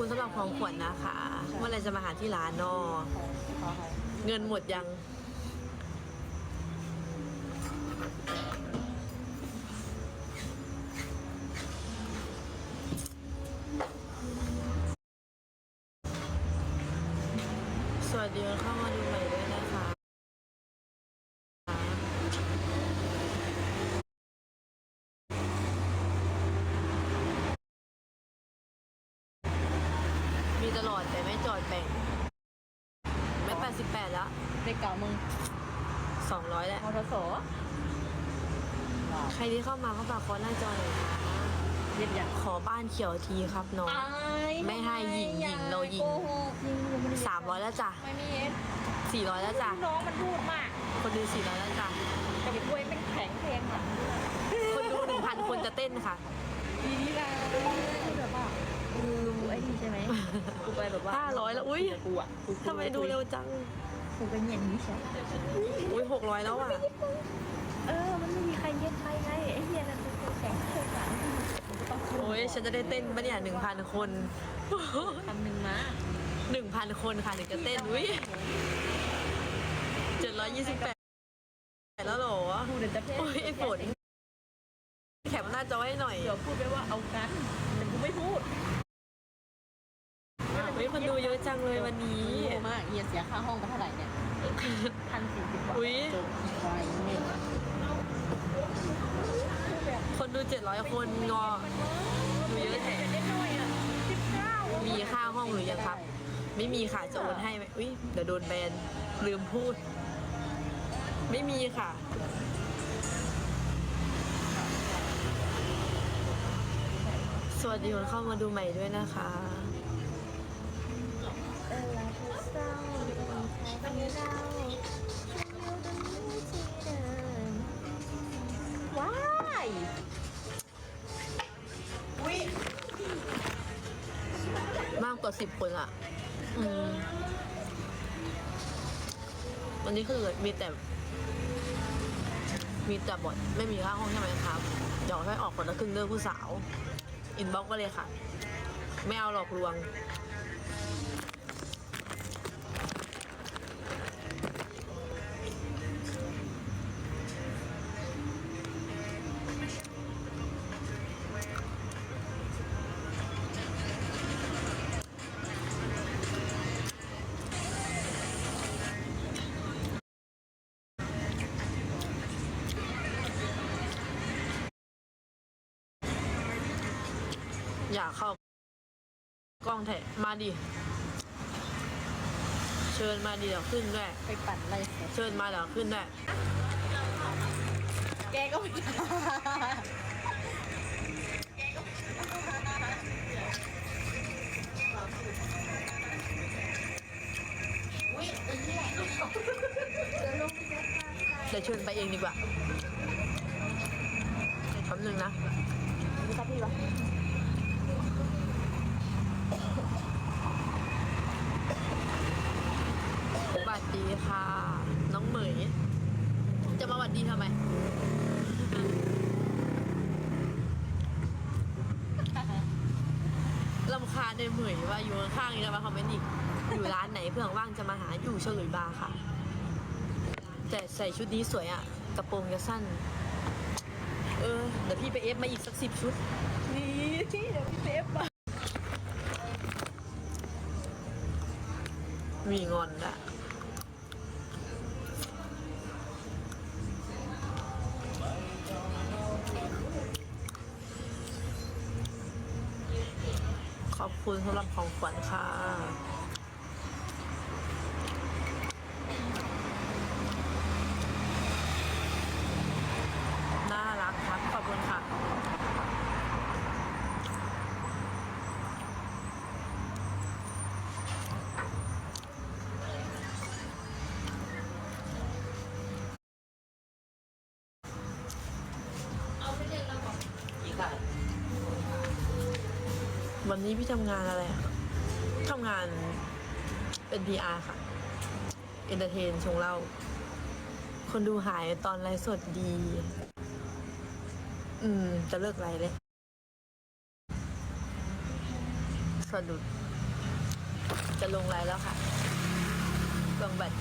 คุณสำหรับของขวัญนะคะเมื่อไรจะมาหาที่ร้านนอเงินหมดยัง สวัสดีเข้ามาดูใหม่ด้วยนะคะ มีตลอดแต่ไม่จอดแบ่งไม่แปดสิบแปดแล้วเด็กเก่ามึงสองร้อยแล้วมอเตอร์โสใครที่เข้ามาก็ฝากคอหน้าจอหน่อยค่ะเย็นอย่างขอบ้านเขียวทีครับน้องไม่ให้ยิงยิงเรายิงยิงยังไม่ได้สามร้อยแล้วจ้ะไม่มีสี่ร้อยแล้วจ้ะน้องมันพูดมาก คนดูสี่ร้อยแล้วจ้ะแต่ไปกล้วยเป็นแข็งเพลงอะคนดูหนึ่งพันคนจะเต้นค่ะดีนี่นะแบบว่ากูไอ้นี่ ใช่ไหมกูไปแบบว่าห้าร้อยแล้วอุ๊ยกูอะกูทำไมดูเร็วจังกูเป็นอย่างนี้ใช่อุ้ยหกร้อยแล้วอะเออ มันไม่มีใครเย็นใครไงไอ้เหี้ยนั่นเป็นแข็งเพลงอะต้องขึ้นโอ้ยฉันจะได้เต้นปะเนี่ยหนึ่งพันคนคำหนึ่งมาหนึ่งพันคนค่ะถึงจะเต้นอุ้ยเจ็ดร้อยยี่สิบแปดแล้วเหรอพูดเดี๋ยวจะเพลงโอ้ยไอ้ฝนแคปหน้าจอให้หน่อย เดี๋ยวพูดไปว่าเอากันแต่กูไม่พูดเฮ้ยคนดูเย อะจังเลยวันนี้ โง่มากเอียเสียค่าห้องไปเท่าไหร่เนี่ยพันสี่สิบกว่าอุ๊ยจบไวเนี่ยคนดูเจ็ดร้อยคนงอดูเยอะแท้เล็กน้อยอะสิบเก้ามีค่าห้องหรือยังครับ ไม่มีค่ะจะโอนให้ไหมอุ้ยเดี๋ยวโดนแบนลืมพูด ไม่มีค่ะสวัสดีคนเข้ามาดูใหม่ด้วยนะคะ ว่าสิบคนอะอืมวันนี้คือมีแต่ มีแต่บทไม่มีค่าห้องใช่ไหมครับ เดี๋ยวให้ออกคนละครึ่งเด้อผู้สาว อินบ็อกก็เลยค่ะ ไม่เอาหลอกลวง อยากเข้ากล้องแทะมาดิ เชิญมาดิเดี๋ยวขึ้นด้วยไปปั่นอะไรเสร็จเชิญมาเดี๋ยวขึ้นด้วยแกก็ไม่ได้เดี๋ยวเชิญไปเองดีกว่าคำหนึ่งนะไม่ทราบพี่วะ สวัสดีค่ะ น้องเหมย จะมาหวัดดีทำไม ลำคาญในเหมยว่าอยู่ข้างๆนี่จะมาคอมเมนต์อีก อยู่ร้านไหนเพื่อนว่างจะมาหาอยู่เฉลยบาร์ค่ะ แต่ใส่ชุดนี้สวยอะกระโปรงจะสั้น เออ เดี๋ยวพี่ไปเอฟมาอีกสักสิบชุด นี่ที่เดี๋ยวพี่เซฟมา มีงอนอะขอบคุณสำหรับของขวัญค่ะ น่ารักครับ ขอบคุณค่ะ วันนี้พี่ทำงานอะไรอะทำงานเป็น PR ค่ะ เอนเตอร์เทนชงเล้าคนดูหายตอนไลฟ์สดดี อืม จะเลิกไลฟ์เลยสะดุดจะลงไลน์แล้วค่ะเบืองแบตร